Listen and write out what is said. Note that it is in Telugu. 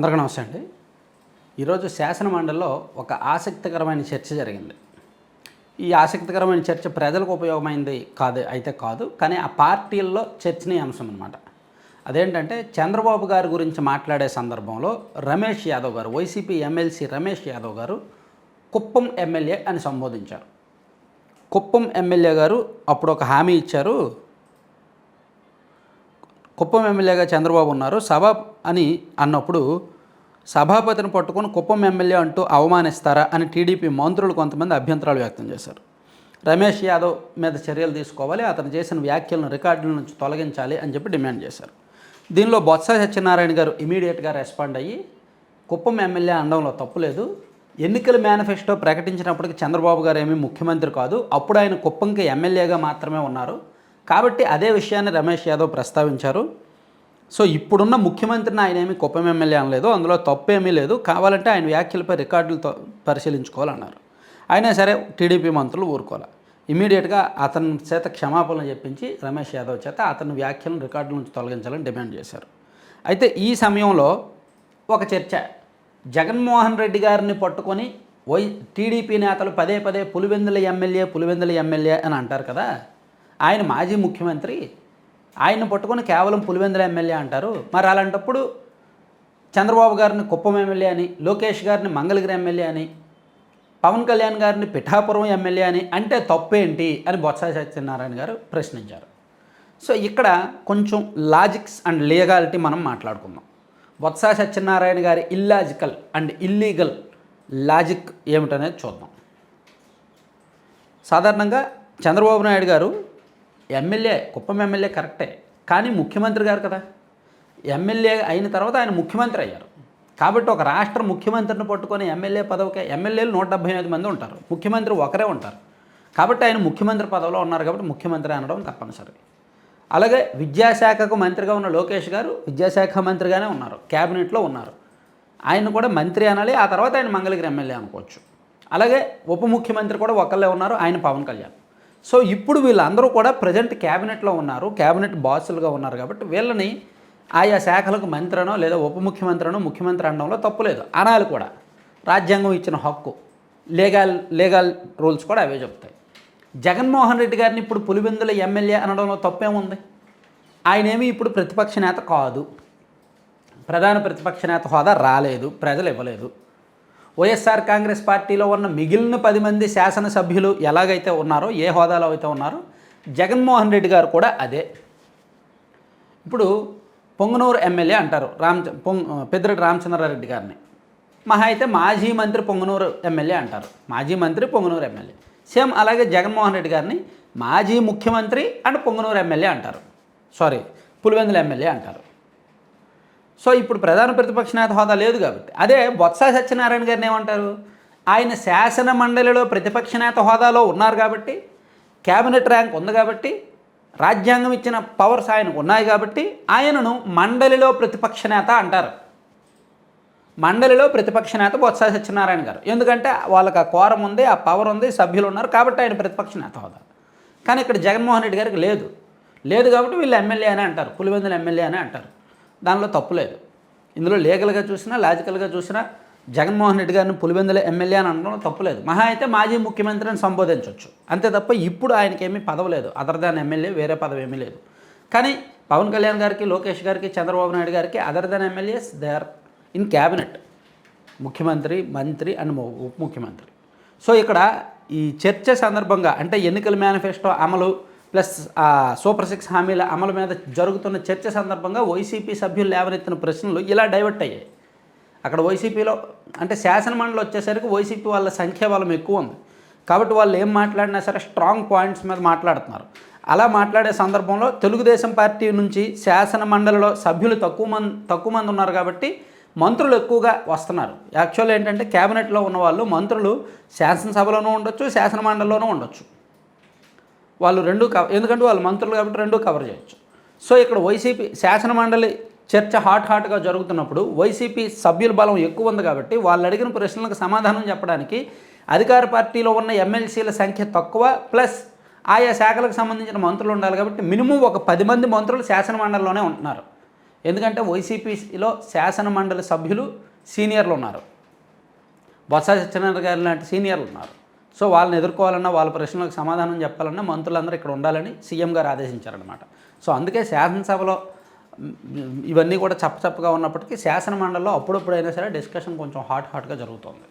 అందరికీ నమస్తే అండి. ఈరోజు శాసన మండలిలో ఒక ఆసక్తికరమైన చర్చ జరిగింది. ఈ ఆసక్తికరమైన చర్చ ప్రజలకు ఉపయోగమైంది కాదు అయితే కాదు కానీ ఆ పార్టీల్లో చర్చనీయాంశం అనమాట అదేంటంటే చంద్రబాబు గారి గురించి మాట్లాడే సందర్భంలో రమేష్ యాదవ్ గారు వైసీపీ ఎమ్మెల్సీ రమేష్ యాదవ్ గారు కుప్పం ఎమ్మెల్యే అని సంబోధించారు. కుప్పం ఎమ్మెల్యే గారు అప్పుడు ఒక హామీ ఇచ్చారు కుప్పం ఎమ్మెల్యేగా చంద్రబాబు ఉన్నారు. సభ అని అన్నప్పుడు సభాపతిని పట్టుకొని కుప్పం ఎమ్మెల్యే అంటూ అవమానిస్తారా అని టీడీపీ మంత్రులు కొంతమంది అభ్యంతరాలు వ్యక్తం చేశారు. రమేష్ యాదవ్ మీద చర్యలు తీసుకోవాలి అతను చేసిన వ్యాఖ్యలను రికార్డుల నుంచి తొలగించాలి అని చెప్పి డిమాండ్ చేశారు. దీనిలో బొత్స సత్యనారాయణ గారు ఇమీడియట్గా రెస్పాండ్ అయ్యి కుప్పం ఎమ్మెల్యే అనడంలో తప్పులేదు ఎన్నికల మేనిఫెస్టో ప్రకటించినప్పటికి చంద్రబాబు గారు ఏమీ ముఖ్యమంత్రి కాదు. అప్పుడు ఆయన కుప్పంకి ఎమ్మెల్యేగా మాత్రమే ఉన్నారు. కాబట్టి అదే విషయాన్ని రమేష్ యాదవ్ ప్రస్తావించారు. సో ఇప్పుడున్న ముఖ్యమంత్రిని ఆయన ఏమి కుప్పం ఎమ్మెల్యే అనలేదు. అందులో తప్పేమీ లేదు. కావాలంటే ఆయన వ్యాఖ్యలపై రికార్డులతో పరిశీలించుకోవాలన్నారు. అయినా సరే టీడీపీ మంత్రులు ఊరుకోవాలి ఇమీడియట్గా అతని చేత క్షమాపణలు చెప్పించి రమేష్ యాదవ్ చేత అతని వ్యాఖ్యలను రికార్డుల నుంచి తొలగించాలని డిమాండ్ చేశారు. అయితే ఈ సమయంలో ఒక చర్చ. జగన్మోహన్ రెడ్డి గారిని పట్టుకొని వై టీడీపీ నేతలు పదే పదే పులివెందుల ఎమ్మెల్యే పులివెందుల ఎమ్మెల్యే అని అంటారు కదా. ఆయన మాజీ ముఖ్యమంత్రి. ఆయన పట్టుకొని కేవలం పులివెందుల ఎమ్మెల్యే అంటారు. మరి అలాంటప్పుడు చంద్రబాబు గారిని కుప్పం ఎమ్మెల్యే అని లోకేష్ గారిని మంగళగిరి ఎమ్మెల్యే అని పవన్ కళ్యాణ్ గారిని పిఠాపురం ఎమ్మెల్యే అని అంటే తప్పేంటి అని బొత్స సత్యనారాయణ గారు ప్రశ్నించారు. సో ఇక్కడ కొంచెం లాజిక్స్ అండ్ లీగాలిటీ మనం మాట్లాడుకుందాం. బొత్స సత్యనారాయణ గారి ఇల్లాజికల్ అండ్ ఇల్లీగల్ లాజిక్ ఏమిటనేది చూద్దాం. సాధారణంగా చంద్రబాబు నాయుడు గారు ఎమ్మెల్యే కుప్పం ఎమ్మెల్యే కరెక్టే. కానీ ముఖ్యమంత్రి గారు కదా. ఎమ్మెల్యే అయిన తర్వాత ఆయన ముఖ్యమంత్రి అయ్యారు. కాబట్టి ఒక రాష్ట్ర ముఖ్యమంత్రిని పట్టుకొని ఎమ్మెల్యే పదవికి ఎమ్మెల్యేలు నూట డెబ్బై ఐదు మంది ఉంటారు. ముఖ్యమంత్రి ఒకరే ఉంటారు. కాబట్టి ఆయన ముఖ్యమంత్రి పదవిలో ఉన్నారు కాబట్టి ముఖ్యమంత్రి అనడం తప్పనిసరి. అలాగే విద్యాశాఖకు మంత్రిగా ఉన్న లోకేష్ గారు విద్యాశాఖ మంత్రిగానే ఉన్నారు. క్యాబినెట్లో ఉన్నారు. ఆయన కూడా మంత్రి అనాలి. ఆ తర్వాత ఆయన మంగళగిరి ఎమ్మెల్యే అనుకోవచ్చు. అలాగే ఉప ముఖ్యమంత్రి కూడా ఒకళ్ళే ఉన్నారు. ఆయన పవన్ కళ్యాణ్. సో ఇప్పుడు వీళ్ళందరూ కూడా ప్రజెంట్ క్యాబినెట్లో ఉన్నారు క్యాబినెట్ బాసులుగా ఉన్నారు కాబట్టి వీళ్ళని ఆయా శాఖలకు మంత్రనో లేదా ఉప ముఖ్యమంత్రినో ముఖ్యమంత్రి అనడంలో తప్పులేదు అనాలి కూడా. రాజ్యాంగం ఇచ్చిన హక్కు లీగల్ లీగల్ రూల్స్ కూడా అవే చెప్తాయి. జగన్మోహన్ రెడ్డి గారిని ఇప్పుడు పులివెందుల ఎమ్మెల్యే అనడంలో తప్పేముంది? ఆయనేమి ఇప్పుడు ప్రతిపక్ష నేత కాదు. ప్రధాన ప్రతిపక్ష నేత హోదా రాలేదు ప్రజలు ఇవ్వలేదు. వైఎస్ఆర్ కాంగ్రెస్ పార్టీలో ఉన్న మిగిలిన పది మంది శాసనసభ్యులు ఎలాగైతే ఉన్నారో ఏ హోదాలో అయితే ఉన్నారో జగన్మోహన్ రెడ్డి గారు కూడా అదే. ఇప్పుడు పొంగనూరు ఎమ్మెల్యే అంటారు రామ్ పొంగ్ పెద్దిరెడ్డి రామచంద్రారెడ్డి గారిని. మహా అయితే మాజీ మంత్రి పొంగనూరు ఎమ్మెల్యే అంటారు. మాజీ మంత్రి పొంగనూరు ఎమ్మెల్యే. సేమ్ అలాగే జగన్మోహన్ రెడ్డి గారిని మాజీ ముఖ్యమంత్రి అండ్ పొంగనూరు ఎమ్మెల్యే అంటారు. సారీ పులివెందుల ఎమ్మెల్యే అంటారు. సో ఇప్పుడు ప్రధాన ప్రతిపక్ష నేత హోదా లేదు కాబట్టి. అదే బొత్స సత్యనారాయణ గారిని ఏమంటారు? ఆయన శాసన మండలిలో ప్రతిపక్ష నేత హోదాలో ఉన్నారు కాబట్టి క్యాబినెట్ ర్యాంక్ ఉంది కాబట్టి రాజ్యాంగం ఇచ్చిన పవర్స్ ఆయనకు ఉన్నాయి కాబట్టి ఆయనను మండలిలో ప్రతిపక్ష నేత అంటారు. మండలిలో ప్రతిపక్ష నేత బొత్స సత్యనారాయణ గారు. ఎందుకంటే వాళ్ళకి ఆ కోరం ఉంది ఆ పవర్ ఉంది సభ్యులు ఉన్నారు కాబట్టి ఆయన ప్రతిపక్ష నేత హోదా. కానీ ఇక్కడ జగన్మోహన్ రెడ్డి గారికి లేదు. లేదు కాబట్టి వీళ్ళు ఎమ్మెల్యే అని అంటారు పులివెందుల ఎమ్మెల్యే అని అంటారు. దానిలో తప్పు లేదు. ఇందులో లీగల్గా చూసినా లాజికల్గా చూసినా జగన్మోహన్ రెడ్డి గారిని పులివెందుల ఎమ్మెల్యే అని అనడంలో తప్పు లేదు. మహా అయితే మాజీ ముఖ్యమంత్రిని సంబోధించవచ్చు అంతే తప్ప ఇప్పుడు ఆయనకి ఏమీ పదవి లేదు. అదర్ దాన్ ఎమ్మెల్యే వేరే పదవి ఏమీ లేదు. కానీ పవన్ కళ్యాణ్ గారికి లోకేష్ గారికి చంద్రబాబు నాయుడు గారికి other than MLAs they are in cabinet. ముఖ్యమంత్రి మంత్రి అండ్ ఉప ముఖ్యమంత్రి. సో ఇక్కడ ఈ చర్చ సందర్భంగా అంటే ఎన్నికల మేనిఫెస్టో అమలు ప్లస్ సూపర్ సిక్స్ హామీల అమలు మీద జరుగుతున్న చర్చ సందర్భంగా వైసీపీ సభ్యులు లేవనెత్తిన ప్రశ్నలు ఇలా డైవర్ట్ అయ్యాయి. అక్కడ వైసీపీలో అంటే శాసనమండలి వచ్చేసరికి వైసీపీ వాళ్ళ సంఖ్య బలం ఎక్కువ ఉంది. కాబట్టి వాళ్ళు ఏం మాట్లాడినా సరే స్ట్రాంగ్ పాయింట్స్ మీద మాట్లాడుతున్నారు. అలా మాట్లాడే సందర్భంలో తెలుగుదేశం పార్టీ నుంచి శాసన మండలిలో సభ్యులు తక్కువ మంది తక్కువ మంది ఉన్నారు కాబట్టి మంత్రులు ఎక్కువగా వస్తున్నారు. యాక్చువల్ ఏంటంటే క్యాబినెట్లో ఉన్న వాళ్ళు మంత్రులు శాసనసభలోనూ ఉండొచ్చు శాసన మండలిలోనూ ఉండొచ్చు. వాళ్ళు రెండు కవర్ ఎందుకంటే వాళ్ళు మంత్రులు కాబట్టి రెండు కవర్ చేయొచ్చు. సో ఇక్కడ వైసీపీ శాసన మండలి చర్చ హాట్ హాట్గా జరుగుతున్నప్పుడు వైసీపీ సభ్యుల బలం ఎక్కువ ఉంది కాబట్టి వాళ్ళు అడిగిన ప్రశ్నలకు సమాధానం చెప్పడానికి అధికార పార్టీలో ఉన్న ఎమ్మెల్సీల సంఖ్య తక్కువ ప్లస్ ఆయా శాఖలకు సంబంధించిన మంత్రులు ఉండాలి కాబట్టి మినిమం ఒక పది మంది మంత్రులు శాసన మండలిలోనే ఉంటున్నారు. ఎందుకంటే వైసీపీలో శాసన మండలి సభ్యులు సీనియర్లు ఉన్నారు. బొత్స సత్యనారాయణ గారు లాంటి సీనియర్లు ఉన్నారు. సో వాళ్ళని ఎదుర్కోవాలన్నా వాళ్ళ ప్రశ్నలకు సమాధానం చెప్పాలన్నా మంత్రులందరూ ఇక్కడ ఉండాలని సీఎం గారు ఆదేశించారనమాట సో అందుకే శాసనసభలో ఇవన్నీ కూడా చప్పచప్పగా ఉన్నప్పటికీ శాసన మండలిలో అప్పుడప్పుడైనా సరే డిస్కషన్ కొంచెం హాట్ హాట్గా జరుగుతుంది.